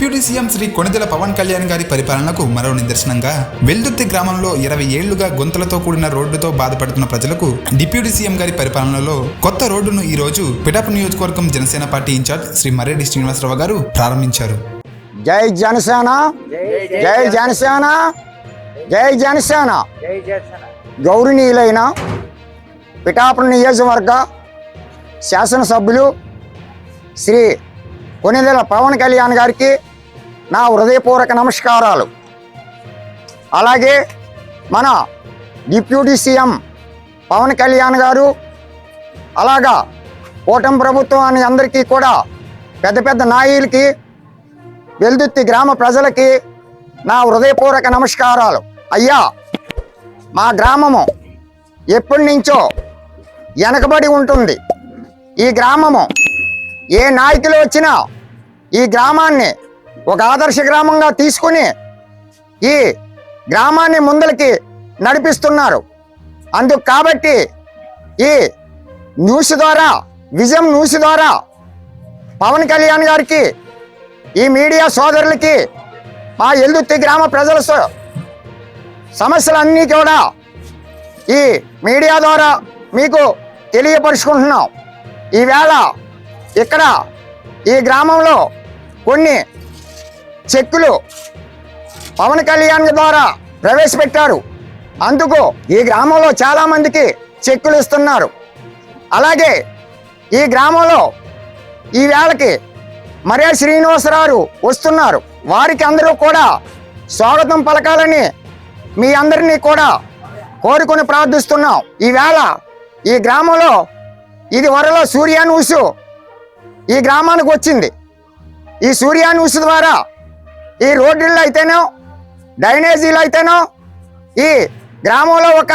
Deputy CM Shri Konidela Pawan Kalyan గారి పరిపాలనకు మరో నిదర్శనంగా వెల్దుర్తి గ్రామంలో ఇరవై ఏళ్ళుగా గుంతలతో కూడిన రోడ్డుతో బాధపడుతున్న ప్రజలకు డిప్యూటీ సీఎం గారి పరిపాలనలో కొత్త రోడ్డును ఈ రోజు పిటప్ నియోజకవర్గం జనసేన పార్టీ ఇన్ఛార్జ్ శ్రీ మర్రెడ్డి శ్రీనివాసరావు గారు ప్రారంభించారు. జై జనసేన జై జనసేన జై జనసేన. గౌరవనీయులైన పిఠాపురం నియోజకవర్గ శాసనసభ్యులు శ్రీ కొనిదెల పవన్ కళ్యాణ్ గారికి నా హృదయపూర్వక నమస్కారాలు. అలాగే మన డిప్యూటీ సీఎం పవన్ కళ్యాణ్ గారు అలాగా కూటమి ప్రభుత్వాన్ని అందరికీ కూడా పెద్ద పెద్ద నాయకులకి వెల్దుత్తి గ్రామ ప్రజలకి నా హృదయపూర్వక నమస్కారాలు. అయ్యా మా గ్రామము ఎప్పటి నుంచో వెనకబడి ఉంటుంది. ఈ గ్రామము ఏ నాయకులు వచ్చినా ఈ గ్రామాన్ని ఒక ఆదర్శ గ్రామంగా తీసుకుని ఈ గ్రామాన్ని ముందలకి నడిపిస్తున్నారు. అందుకు కాబట్టి ఈ న్యూస్ ద్వారా విజయం న్యూస్ ద్వారా పవన్ కళ్యాణ్ గారికి ఈ మీడియా సోదరులకి మా ఎల్దుత్తి గ్రామ ప్రజల సమస్యలన్నీ కూడా ఈ మీడియా ద్వారా మీకు తెలియపరుచుకుంటున్నాం. ఈవేళ ఇక్కడ ఈ గ్రామంలో కొన్ని చెక్కులు పవన్ కళ్యాణ్ ద్వారా ప్రవేశపెట్టారు. అందుకు ఈ గ్రామంలో చాలామందికి చెక్కులు ఇస్తున్నారు. అలాగే ఈ గ్రామంలో ఈ వేళకి మరే శ్రీనివాసరావు వస్తున్నారు. వారికి అందరూ కూడా స్వాగతం పలకాలని మీ అందరినీ కూడా కోరుకొని ప్రార్థిస్తున్నాం. ఈవేళ ఈ గ్రామంలో ఇది వరలో సూర్యాన్యూసు ఈ గ్రామానికి వచ్చింది. ఈ సూర్యాన్యూస్ ద్వారా ఈ రోడ్లలో అయితేనో డ్రైనేజీలు అయితేనో ఈ గ్రామంలో ఒక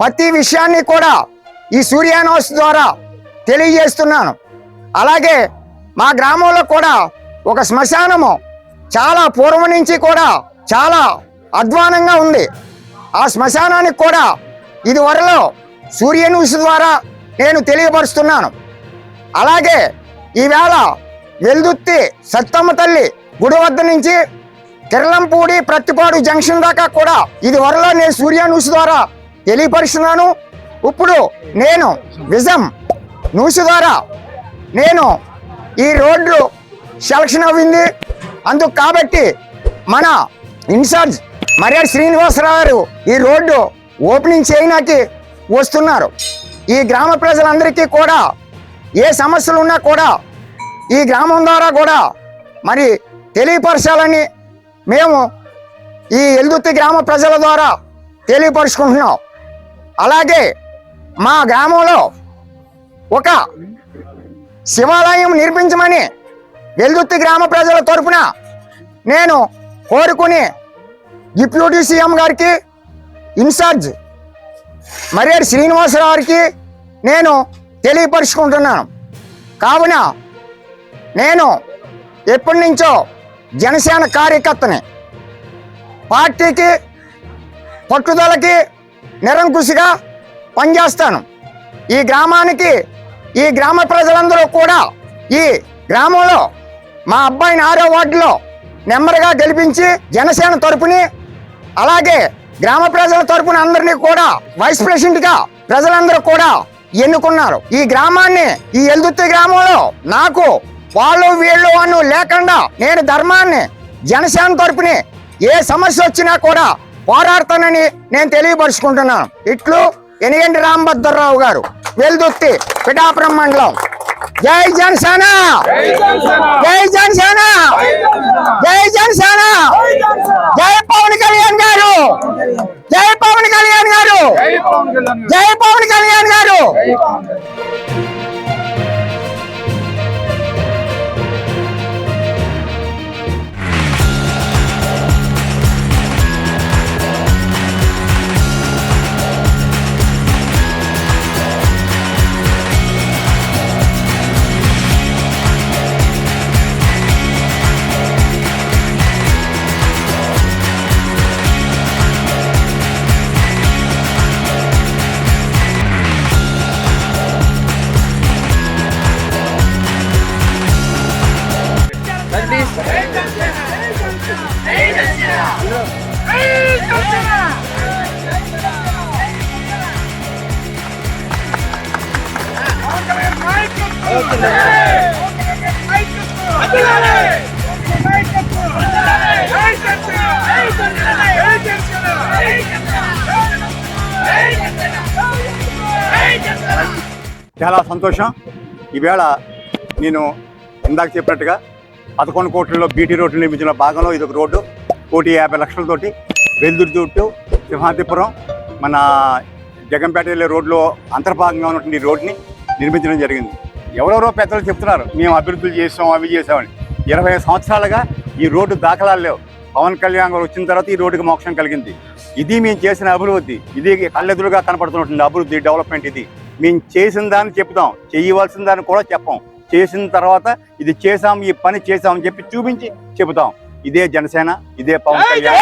ప్రతి విషయాన్ని కూడా ఈ సూర్యానోస్ ద్వారా తెలియజేస్తున్నాను. అలాగే మా గ్రామంలో కూడా ఒక శ్మశానము చాలా పూర్వం నుంచి కూడా చాలా అధ్వానంగా ఉంది. ఆ శ్మశానానికి కూడా ఇది వరలో సూర్య ద్వారా నేను తెలియపరుస్తున్నాను. అలాగే ఈవేళ వెల్దుత్తి సత్తమ్మ తల్లి గుడి వద్ద నుంచి కిరళంపూడి ప్రత్తిపాడు జంక్షన్ దాకా కూడా ఇది వరలో నేను సూర్య న్యూస్ ద్వారా తెలియపరుస్తున్నాను. ఇప్పుడు నేను విజం న్యూస్ ద్వారా నేను ఈ రోడ్లు సెలక్షన్ అయింది అందుకు కాబట్టి మన ఇన్ఛార్జ్ మర్యాద శ్రీనివాసరావు గారు ఈ రోడ్డు ఓపెనింగ్ చేయడానికి వస్తున్నారు. ఈ గ్రామ ప్రజలందరికీ కూడా ఏ సమస్యలు ఉన్నా కూడా ఈ గ్రామం ద్వారా కూడా మరి తెలియపరచాలని మేము ఈ ఎల్దుర్తి గ్రామ ప్రజల ద్వారా తెలియపరుచుకుంటున్నాం. అలాగే మా గ్రామంలో ఒక శివాలయం నిర్మించమని వెల్దుర్తి గ్రామ ప్రజల తరపున నేను కోరుకుని డిప్యూటీ సీఎం గారికి ఇన్ఛార్జ్ మర్యాద శ్రీనివాసరావు గారికి నేను తెలియపరుచుకుంటున్నాను. కావున నేను ఎప్పటి నుంచో జనసేన కార్యకర్తని. పార్టీకి పట్టుదలకి నిరంకుశిగా పనిచేస్తాను. ఈ గ్రామానికి ఈ గ్రామ ప్రజలందరూ కూడా ఈ గ్రామంలో మా అబ్బాయిని ఆరో వార్డులో నెంబర్గా గెలిపించి జనసేన తరపుని అలాగే గ్రామ ప్రజల తరపున అందరినీ కూడా వైస్ ప్రెసిడెంట్గా ప్రజలందరూ కూడా ఎన్నుకున్నారు. ఈ గ్రామాన్ని ఈ ఎల్దుత్తి గ్రామంలో నాకు వాళ్ళు వీళ్ళు అను లేకుండా నేను ధర్మాన్ని జనసేన తరపుని ఏ సమస్య వచ్చినా కూడా పోరాడతానని నేను తెలియపరుచుకుంటున్నాను ఇట్లు ఎనిగంటి రామభద్రరావు గారు వెల్దుర్తి పిఠాపురం మండలం. జై జనసేన! చాలా సంతోషం. ఈవేళ నేను ఇందాక చెప్పినట్టుగా పదకొండు కోట్లలో బీటీ రోడ్లు నిర్మించిన భాగంలో ఇది ఒక రోడ్డు. కోటి యాభై లక్షలతోటి వెల్దుర్తి చుట్టూ సింహాద్రిపురం మన జగంపేట వెళ్ళే రోడ్లో అంతర్భాగంగా ఉన్నటువంటి రోడ్ని నిర్మించడం జరిగింది. ఎవరెవరో పెద్దలు చెప్తున్నారు మేము అభివృద్ధులు చేసాం అవి చేసామని. ఇరవై సంవత్సరాలుగా ఈ రోడ్డు దాఖలాలు లేవు. పవన్ కళ్యాణ్ గారు వచ్చిన తర్వాత ఈ రోడ్డుకి మోక్షం కలిగింది. ఇది మేము చేసిన అభివృద్ధి. ఇది కళ్ళెదురుగా కనపడుతున్నటువంటి అభివృద్ధి డెవలప్మెంట్ ఇది. మేము చేసిన దాన్ని చెప్తాం చేయవలసిన దాన్ని కూడా చెప్పాం. చేసిన తర్వాత ఇది చేసాం ఈ పని చేసాం అని చెప్పి చూపించి చెబుతాం. ఇదే జనసేన ఇదే పవన్ కళ్యాణ్.